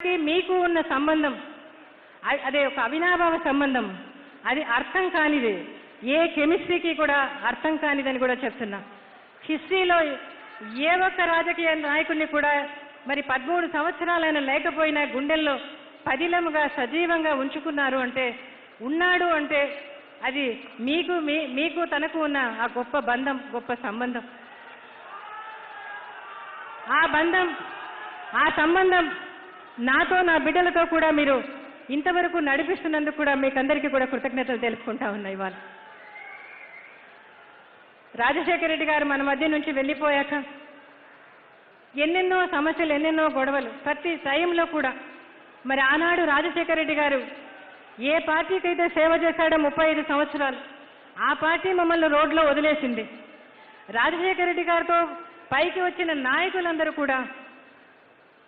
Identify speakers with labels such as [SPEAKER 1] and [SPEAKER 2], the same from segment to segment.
[SPEAKER 1] కి మీకు ఉన్న సంబంధం. అదే ఒక అవినాభావ సంబంధం. అది అర్థం కానిది. ఏ కెమిస్ట్రీకి కూడా అర్థం కానిదని కూడా చెప్తున్నా. హిస్టరీలో ఏ ఒక్క రాజకీయ నాయకుడిని కూడా మరి పదమూడు సంవత్సరాలైనా లేకపోయినా గుండెల్లో పదిలముగా సజీవంగా ఉంచుకున్నారు అంటే ఉన్నాడు అంటే అది మీకు మీ మీకు తనకు ఉన్న ఆ గొప్ప బంధం గొప్ప సంబంధం. ఆ బంధం ఆ సంబంధం నాతో నా బిడ్డలతో కూడా మీరు ఇంతవరకు నడిపిస్తున్నందుకు కూడా మీకందరికీ కూడా కృతజ్ఞతలు తెలుపుకుంటా ఉన్నాయి ఇవాళ. రాజశేఖర రెడ్డి గారు మన మధ్య నుంచి వెళ్ళిపోయాక ఎన్నెన్నో సమస్యలు ఎన్నెన్నో గొడవలు ప్రతి టైంలో కూడా మరి ఆనాడు రాజశేఖర రెడ్డి గారు ఏ పార్టీకైతే సేవ చేశాడో ముప్పై ఐదు సంవత్సరాలు ఆ పార్టీ మమ్మల్ని రోడ్లో వదిలేసింది. రాజశేఖర రెడ్డి గారితో పైకి వచ్చిన నాయకులందరూ కూడా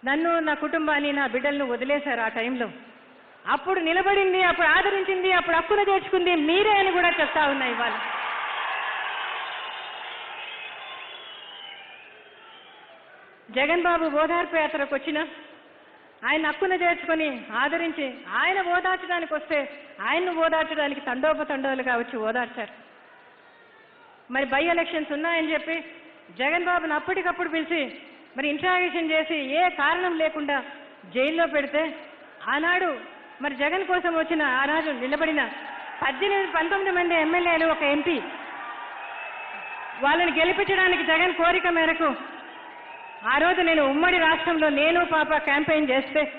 [SPEAKER 1] నన్ను నా కుటుంబాన్ని నా బిడ్డలను వదిలేశారు ఆ టైంలో. అప్పుడు నిలబడింది అప్పుడు ఆదరించింది అప్పుడు అప్పున చేర్చుకుంది మీరే అని కూడా చెప్తా ఉన్నాయి ఇవాళ. జగన్ బాబు ఓదార్పు యాత్రకు వచ్చిన ఆయన హక్కున చేర్చుకొని ఆదరించి ఆయన ఓదార్చడానికి వస్తే ఆయన్ను ఓదార్చడానికి తండోపతండోలుగా వచ్చి ఓదార్చారు. మరి బై ఎలక్షన్స్ ఉన్నాయని చెప్పి జగన్ బాబును అప్పటికప్పుడు పిలిచి మరి ఇంట్రాగేషన్ చేసి ఏ కారణం లేకుండా జైల్లో పెడితే ఆనాడు మరి జగన్ కోసం వచ్చిన ఆనాడు నిలబడిన పద్దెనిమిది పంతొమ్మిది మంది ఎమ్మెల్యేలు ఒక ఎంపీ. వాళ్ళని గెలిపించడానికి జగన్ కోరిక మేరకు ఆ రోజు నేను ఉమ్మడి రాష్ట్రంలో నేను పాప క్యాంపెయిన్ చేస్తే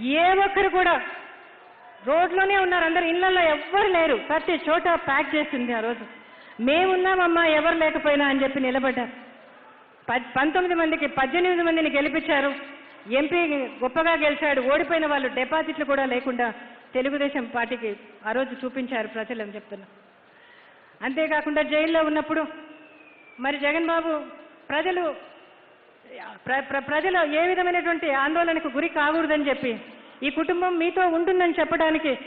[SPEAKER 1] ఏ ఒక్కరు కూడా రోడ్లోనే ఉన్నారు. అందరు ఇళ్ళలో ఎవ్వరు లేరు. ప్రతి చోట ప్యాక్ చేసింది ఆ రోజు. మేమున్నామమ్మా ఎవరు లేకపోయినా అని చెప్పి నిలబడ్డారు. పంతొమ్మిది మందికి పద్దెనిమిది మందిని గెలిపించారు. ఎంపీ గొప్పగా గెలిచాడు. ఓడిపోయిన వాళ్ళు డిపాజిట్లు కూడా లేకుండా తెలుగుదేశం పార్టీకి ఆ రోజు చూపించారు ప్రజలు అని చెప్తున్నా. అంతేకాకుండా జైల్లో ఉన్నప్పుడు మరి జగన్ బాబు ప్రజలు ప్ర- ప్ర- ప్రజలు ఏ విధమైనటువంటి ఆందోళనకు గురి కాకూడదని చెప్పి ఈ కుటుంబం మీతో ఉంటుందని చెప్పడానికి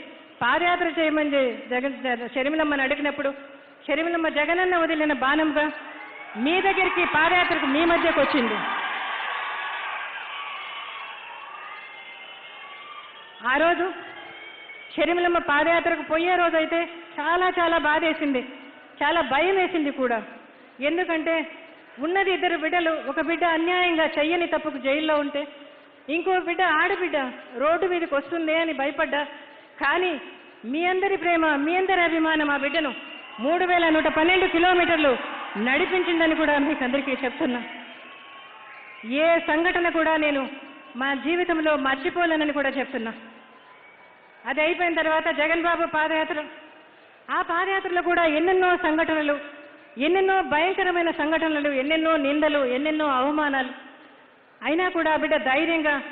[SPEAKER 1] పాదయాత్ర చేయమని జగన్ జ- షర్మిలమ్మని అడిగినప్పుడు షర్మిలమ్మ జగనన్న వదిలిన బాణంగా మీ దగ్గరికి పాదయాత్రకు మీ మధ్యకు వచ్చింది. ఆ రోజు షరిమిలమ్మ పాదయాత్రకు పోయే రోజు అయితే చాలా చాలా బాధేసింది. చాలా భయం వేసింది కూడా. ఎందుకంటే ఉన్నది ఇద్దరు బిడ్డలు ఒక బిడ్డ అన్యాయంగా చెయ్యని తప్పుకు జైల్లో ఉంటే ఇంకో బిడ్డ ఆడబిడ్డ రోడ్డు మీదకి వస్తుంది అని భయపడ్డా. కానీ మీ అందరి ప్రేమ మీ అందరి అభిమానం ఆ బిడ్డను మూడు వేల నూట పన్నెండు కిలోమీటర్లు నడిపించిందని కూడా మీకు అందరికీ చెప్తున్నా. ఏ సంఘటన కూడా నేను మా జీవితంలో మర్చిపోలేనని కూడా చెప్తున్నా. అది అయిపోయిన తర్వాత జగన్ బాబు పాదయాత్ర. ఆ పాదయాత్రలో కూడా ఎన్నెన్నో సంఘటనలు ఎన్నెన్నో భయంకరమైన సంఘటనలు ఎన్నెన్నో నిందలు ఎన్నెన్నో అవమానాలు. అయినా కూడా బిడ్డ ధైర్యంగా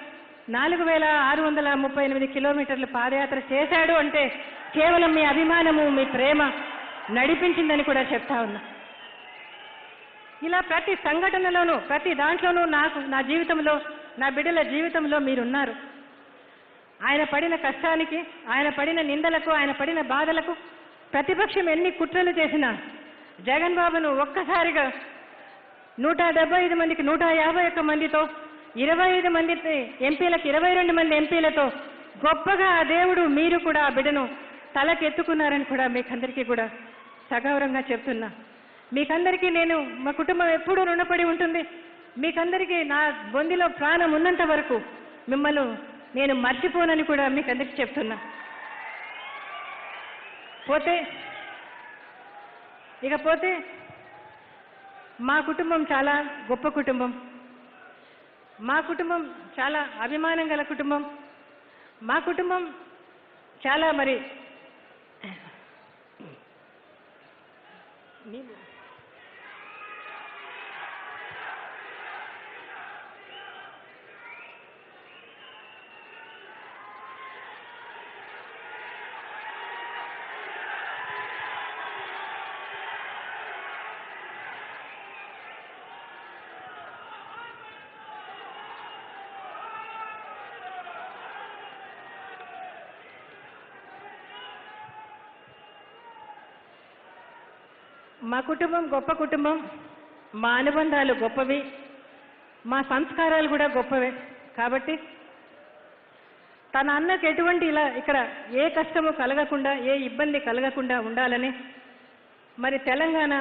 [SPEAKER 1] నాలుగు వేల ఆరు వందల ముప్పై ఎనిమిది కిలోమీటర్లు పాదయాత్ర చేశాడు అంటే కేవలం మీ అభిమానము మీ ప్రేమ నడిపించిందని కూడా చెప్తా ఉన్నా. ఇలా ప్రతి సంఘటనలోనూ ప్రతి దాంట్లోనూ నాకు నా జీవితంలో నా బిడ్డల జీవితంలో మీరున్నారు. ఆయన పడిన కష్టానికి ఆయన పడిన నిందలకు ఆయన పడిన బాధలకు ప్రతిపక్షం ఎన్ని కుట్రలు చేసినా జగన్ బాబును ఒక్కసారిగా నూట డెబ్బై ఐదు మందికి నూట యాభై ఒక్క మందితో ఇరవై ఐదు మంది ఎంపీలకు ఇరవై రెండు మంది ఎంపీలతో గొప్పగా ఆ దేవుడు మీరు కూడా ఆ బిడ్డను తలకెత్తుకున్నారని కూడా మీకందరికీ కూడా సగౌరవంగా చెప్తున్నా. మీకందరికీ నేను మా కుటుంబం ఎప్పుడూ రుణపడి ఉంటుంది. మీకందరికీ నా బొందిలో ప్రాణం ఉన్నంత వరకు మిమ్మల్ని నేను మర్చిపోనని కూడా మీకు అందరికీ చెప్తున్నా. పోతే ఇకపోతే మా కుటుంబం చాలా గొప్ప కుటుంబం. మా కుటుంబం చాలా అభిమానం గల కుటుంబం. మా కుటుంబం చాలా మరి మా కుటుంబం గొప్ప కుటుంబం మా అనుబంధాలు గొప్పవి మా సంస్కారాలు కూడా గొప్పవే. కాబట్టి తన అన్నకు ఎటువంటి ఇలా ఇక్కడ ఏ కష్టము కలగకుండా ఏ ఇబ్బంది కలగకుండా ఉండాలని మరి తెలంగాణ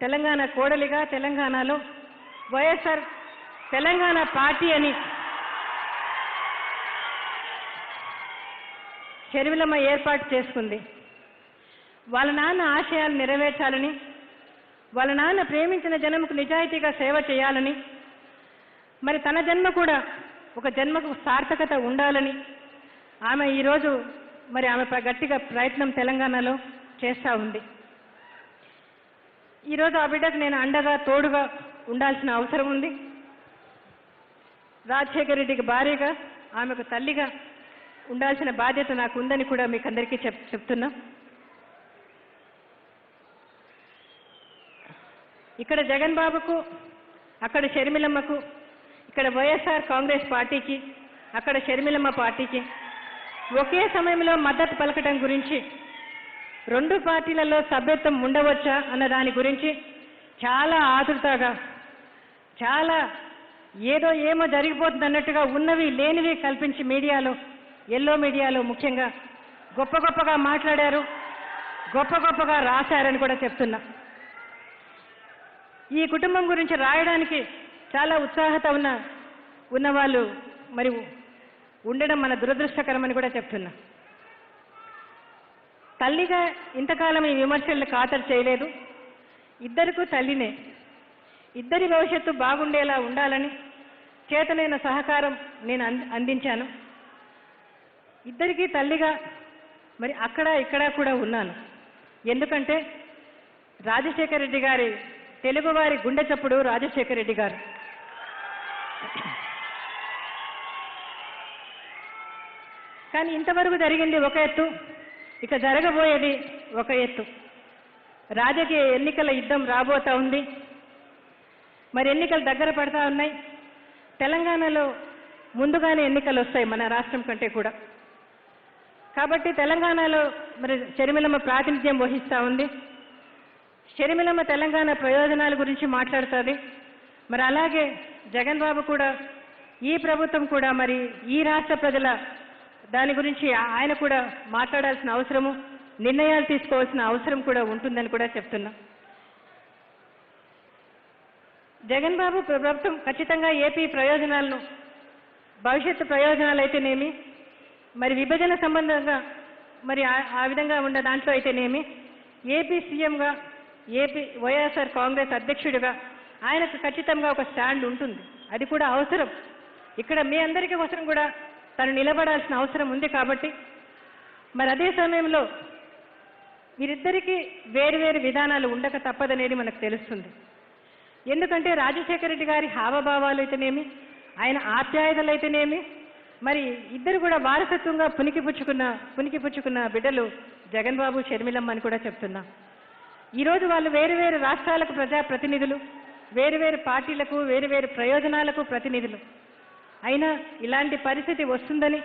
[SPEAKER 1] తెలంగాణ కోడలిగా తెలంగాణలో వైఎస్ఆర్ తెలంగాణ పార్టీ అని షర్మిలమ్మ ఏర్పాటు చేసుకుంది. వాళ్ళ నాన్న ఆశయాలు నెరవేర్చాలని వాళ్ళ నాన్న ప్రేమించిన జన్మకు నిజాయితీగా సేవ చేయాలని మరి తన జన్మ కూడా ఒక జన్మకు సార్థకత ఉండాలని ఆమె ఈరోజు మరి ఆమె గట్టిగా ప్రయత్నం తెలంగాణలో చేస్తూ ఉంది. ఈరోజు ఆ బిడ్డకు నేను అండగా తోడుగా ఉండాల్సిన అవసరం ఉంది. రాజశేఖర రెడ్డికి భార్యగా ఆమెకు తల్లిగా ఉండాల్సిన బాధ్యత నాకు ఉందని కూడా మీకు అందరికీ చెప్ చెప్తున్నా. ఇక్కడ జగన్ బాబుకు అక్కడ షర్మిలమ్మకు ఇక్కడ వైఎస్ఆర్ కాంగ్రెస్ పార్టీకి అక్కడ షర్మిలమ్మ పార్టీకి ఒకే సమయంలో మద్దతు పలకటం గురించి రెండు పార్టీలలో సభ్యత్వం ఉండవచ్చా అన్న దాని గురించి చాలా ఆతృతగా చాలా ఏదో ఏమో జరిగిపోతుంది అన్నట్టుగా ఉన్నవి లేనివి కల్పించి మీడియాలో ఎల్లో మీడియాలో ముఖ్యంగా గొప్ప గొప్పగా మాట్లాడారు గొప్ప గొప్పగా రాశారని కూడా చెప్తున్నా. ఈ కుటుంబం గురించి రాయడానికి చాలా ఉత్సాహత ఉన్న ఉన్నవాళ్ళు మరి ఉండడం మన దురదృష్టకరమని కూడా చెప్తున్నా. తల్లిగా ఇంతకాలం ఈ విమర్శలను ఖాతరు చేయలేదు. ఇద్దరికు తల్లినే. ఇద్దరి భవిష్యత్తు బాగుండేలా ఉండాలని చేతనైన సహకారం నేను అందించాను. ఇద్దరికీ తల్లిగా మరి అక్కడ ఇక్కడ కూడా ఉన్నాను. ఎందుకంటే రాజశేఖర రెడ్డి గారి తెలుగువారి గుండె చప్పుడు రాజశేఖర రెడ్డి గారు. కానీ ఇంతవరకు జరిగింది ఒక ఎత్తు ఇక జరగబోయేది ఒక ఎత్తు. రాజకీయ ఎన్నికల యుద్ధం రాబోతా ఉంది. మరి ఎన్నికలు దగ్గర పడతా ఉన్నాయి. తెలంగాణలో ముందుగానే ఎన్నికలు వస్తాయి మన రాష్ట్రం కంటే కూడా. కాబట్టి తెలంగాణలో మరి షర్మిలమ్మ ప్రాతినిధ్యం వహిస్తూ ఉంది. షర్మిలమ్మ తెలంగాణ ప్రయోజనాల గురించి మాట్లాడుతుంది. మరి అలాగే జగన్ బాబు కూడా ఈ ప్రభుత్వం కూడా మరి ఈ రాష్ట్ర ప్రజల దాని గురించి ఆయన కూడా మాట్లాడాల్సిన అవసరము నిర్ణయాలు తీసుకోవాల్సిన అవసరం కూడా ఉంటుందని కూడా చెప్తున్నా. జగన్ బాబు ప్రభుత్వం ఖచ్చితంగా ఏపీ ప్రయోజనాలను భవిష్యత్తు ప్రయోజనాలు అయితేనేమి మరి విభజన సంబంధంగా మరి ఆ- ఆ విధంగా ఉన్న దాంట్లో అయితేనేమి ఏపీ సీఎంగా ఏపీ వైఎస్ఆర్ కాంగ్రెస్ అధ్యక్షుడిగా ఆయనకు ఖచ్చితంగా ఒక స్టాండ్ ఉంటుంది. అది కూడా అవసరం. ఇక్కడ మీ అందరికీ అవసరం కూడా తను నిలబడాల్సిన అవసరం ఉంది కాబట్టి. మరి అదే సమయంలో వీరిద్దరికీ వేరు వేరు విధానాలు ఉండక తప్పదనేది మనకు తెలుస్తుంది. ఎందుకంటే రాజశేఖర రెడ్డి గారి హావభావాలు అయితేనేమి ఆయన ఆప్యాయతలు అయితేనేమి మరి ఇద్దరు కూడా వారసత్వంగా పునికిపుచ్చుకున్న పునికిపుచ్చుకున్న బిడ్డలు జగన్ బాబు షర్మిలమ్మ అని కూడా చెప్తున్నా. ఈరోజు వాళ్ళు వేరు వేరు రాష్ట్రాలకు ప్రజా ప్రతినిధులు వేరు వేరు పార్టీలకు వేరు వేరు ప్రయోజనాలకు ప్రతినిధులు. అయినా ఇలాంటి పరిస్థితి వస్తుందని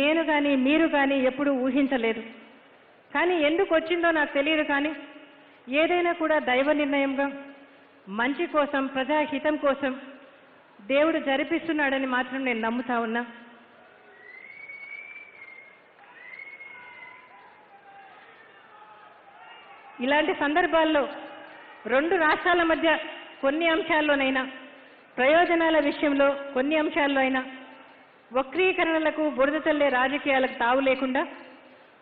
[SPEAKER 1] నేను కానీ మీరు కానీ ఎప్పుడూ ఊహించలేదు. కానీ ఎందుకు వచ్చిందో నాకు తెలియదు కానీ ఏదైనా కూడా దైవ నిర్ణయంగా మంచి కోసం ప్రజాహితం కోసం దేవుడు జరిపిస్తున్నాడని మాత్రం నేను నమ్ముతా ఉన్నా. ఇలాంటి సందర్భాల్లో రెండు రాష్ట్రాల మధ్య కొన్ని అంశాల్లోనైనా ప్రయోజనాల విషయంలో కొన్ని అంశాల్లో అయినా వక్రీకరణలకు బురద చల్లే రాజకీయాలకు తావు లేకుండా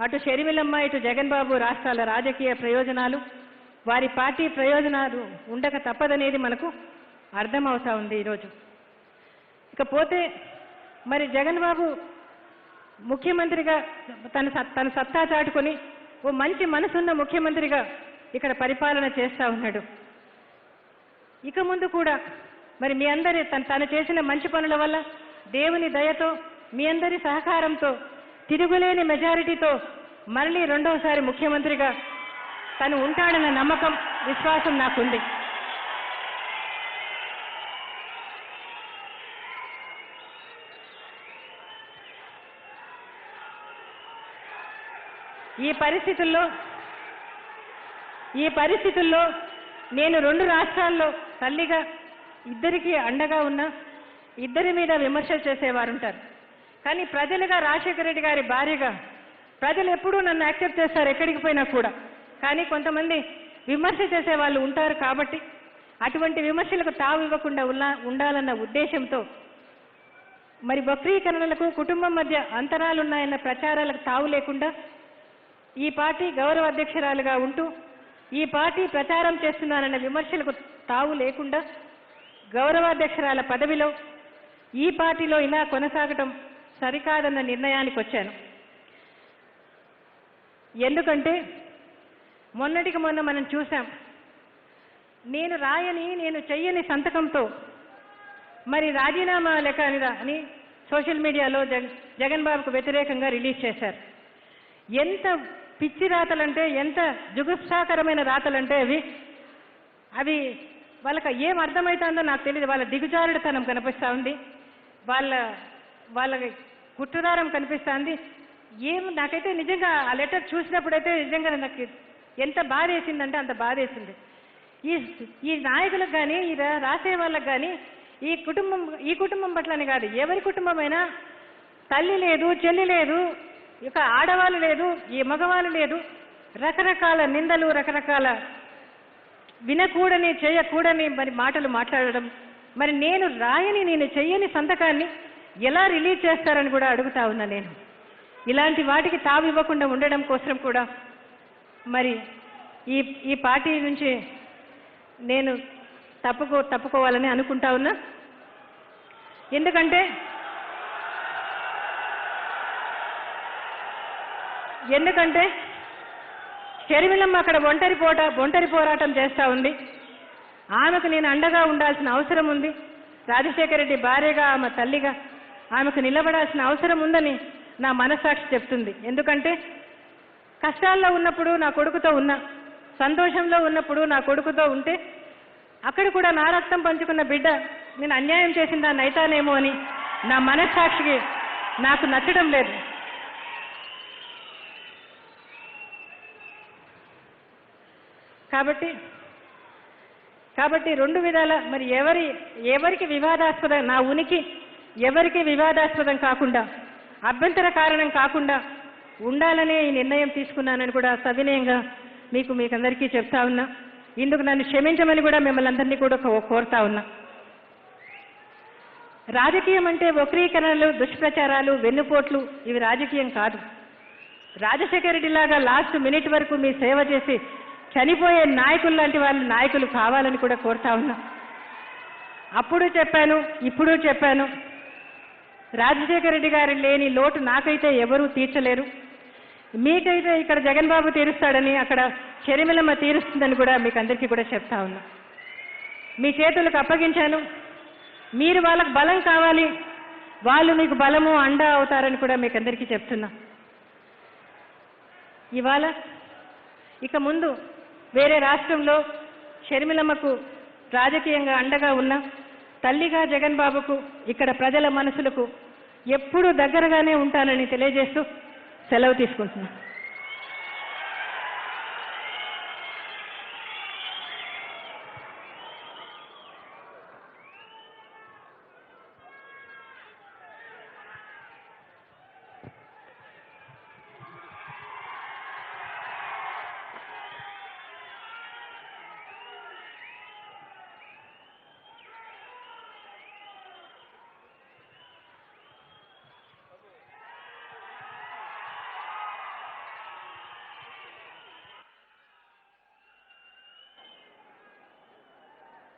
[SPEAKER 1] అటు షర్మిలమ్మ ఇటు జగన్ బాబు రాష్ట్రాల రాజకీయ ప్రయోజనాలు వారి పార్టీ ప్రయోజనాలు ఉండక తప్పదనేది మనకు అర్థమవుతా ఉంది ఈరోజు. ఇకపోతే మరి జగన్ బాబు ముఖ్యమంత్రిగా తన సత్- తన సత్తా చాటుకొని ఓ మంచి మనసున్న ముఖ్యమంత్రిగా ఇక్కడ పరిపాలన చేస్తా ఉన్నాడు. ఇక ముందు కూడా మరి మీ అందరి తను చేసిన మంచి పనుల వల్ల దేవుని దయతో మీ అందరి సహకారంతో తిరుగులేని మెజారిటీతో మళ్ళీ రెండవసారి ముఖ్యమంత్రిగా తను ఉంటాడన్న నమ్మకం విశ్వాసం నాకుంది. ఈ పరిస్థితుల్లో ఈ పరిస్థితుల్లో నేను రెండు రాష్ట్రాల్లో తల్లిగా ఇద్దరికి అండగా ఉన్నా ఇద్దరి మీద విమర్శలు చేసేవారు ఉంటారు కానీ ప్రజలుగా రాజశేఖర రెడ్డి గారి భార్యగా ప్రజలు ఎప్పుడూ నన్ను యాక్సెప్ట్ చేస్తారు ఎక్కడికి పోయినా కూడా. కానీ కొంతమంది విమర్శ చేసే వాళ్ళు ఉంటారు కాబట్టి అటువంటి విమర్శలకు తావు ఇవ్వకుండా ఉన్నా ఉండాలన్న ఉద్దేశంతో మరి వక్రీకరణలకు కుటుంబం మధ్య అంతరాలున్నాయన్న ప్రచారాలకు తావు లేకుండా ఈ పార్టీ గౌరవ అధ్యక్షురాలుగా ఉంటూ ఈ పార్టీ ప్రచారం చేస్తున్నానన్న విమర్శలకు తావు లేకుండా గౌరవాధ్యక్షురాల పదవిలో ఈ పార్టీలో ఇలా కొనసాగటం సరికాదన్న నిర్ణయానికి వచ్చాను. ఎందుకంటే మొన్నటికి మొన్న మనం చూసాం నేను రాయని నేను చెయ్యని సంతకంతో మరి రాజీనామా లెక్క అని- అని సోషల్ మీడియాలో జగన్ బాబుకు వ్యతిరేకంగా రిలీజ్ చేశారు. ఎంత పిచ్చి రాతలంటే ఎంత జుగుప్సాకరమైన రాతలంటే అవి అవి వాళ్ళకి ఏం అర్థమవుతుందో నాకు తెలియదు వాళ్ళ దిగుజారుడుతనం కనిపిస్తూ ఉంది వాళ్ళ వాళ్ళ కుట్రదారం కనిపిస్తుంది. ఏం నాకైతే నిజంగా ఆ లెటర్ చూసినప్పుడైతే నిజంగా నాకు ఎంత బాధ వేసిందంటే అంత బాధ వేసింది ఈ ఈ నాయకులకు కానీ ఈ రాసే వాళ్ళకి కానీ ఈ కుటుంబం ఈ కుటుంబం పట్లని కాదు. ఎవరి కుటుంబమైనా తల్లి లేదు చెల్లి లేదు ఇక ఆడవాళ్ళు లేదు ఈ మగవాళ్ళు లేదు. రకరకాల నిందలు రకరకాల వినకూడని చేయకూడని మరి మాటలు మాట్లాడడం. మరి నేను రాయని నేను చెయ్యని సంతకాన్ని ఎలా రిలీజ్ చేస్తారని కూడా అడుగుతా ఉన్నా నేను. ఇలాంటి వాటికి తావు ఇవ్వకుండా ఉండడం కోసం కూడా మరి ఈ ఈ పార్టీ నుంచి నేను తప్పుకో తప్పుకోవాలని అనుకుంటా ఉన్నా. ఎందుకంటే ఎందుకంటే షర్మిలమ్మ అక్కడ ఒంటరి పోట ఒంటరి పోరాటం చేస్తూ ఉంది. ఆమెకు నేను అండగా ఉండాల్సిన అవసరం ఉంది. రాజశేఖర రెడ్డి భార్యగా ఆమె తల్లిగా ఆమెకు నిలబడాల్సిన అవసరం ఉందని నా మనస్సాక్షి చెప్తుంది. ఎందుకంటే కష్టాల్లో ఉన్నప్పుడు నా కొడుకుతో ఉన్నా సంతోషంలో ఉన్నప్పుడు నా కొడుకుతో ఉంటే అక్కడ కూడా నా రక్తం పంచుకున్న బిడ్డ నేను అన్యాయం చేసిన దాన్ని అయితానేమో అని నా మనస్సాక్షికి నాకు నచ్చడం లేదు. కాబట్టి కాబట్టి రెండు విధాల మరి ఎవరి ఎవరికి వివాదాస్పదం నా ఉనికి ఎవరికి వివాదాస్పదం కాకుండా అభ్యంతర కారణం కాకుండా ఉండాలనే ఈ నిర్ణయం తీసుకున్నానని కూడా సవినయంగా మీకు మీకందరికీ చెప్తా ఉన్నా. ఇందుకు నన్ను క్షమించమని కూడా మిమ్మల్ని అందరినీ కూడా కోరుతా ఉన్నా. రాజకీయం అంటే వక్రీకరణలు దుష్ప్రచారాలు వెన్నుపోట్లు ఇవి రాజకీయం కాదు. రాజశేఖర రెడ్డి లాగా లాస్ట్ మినిట్ వరకు మీ సేవ చేసి చనిపోయే నాయకులు లాంటి వాళ్ళు నాయకులు కావాలని కూడా కోరుతా ఉన్నా. అప్పుడు చెప్పాను ఇప్పుడు చెప్పాను. రాజశేఖర రెడ్డి గారు లేని లోటు నాకైతే ఎవరూ తీర్చలేరు. మీకైతే ఇక్కడ జగన్ బాబు తీరుస్తాడని అక్కడ షర్మిలమ్మ తీరుస్తుందని కూడా మీకు అందరికీ కూడా చెప్తా ఉన్నా. మీ చేతులకు అప్పగించాను. మీరు వాళ్ళకు బలం కావాలి. వాళ్ళు మీకు బలము అండ అవుతారని కూడా మీకు అందరికీ చెప్తున్నా. ఇవాళ ఇక ముందు వేరే రాష్ట్రంలో షర్మిలమ్మకు రాజకీయంగా అండగా ఉన్న తల్లిగా జగన్ బాబుకు ఇక్కడ ప్రజల మనసులకు ఎప్పుడూ దగ్గరగానే ఉంటానని తెలియజేస్తూ సెలవు తీసుకుంటున్నాను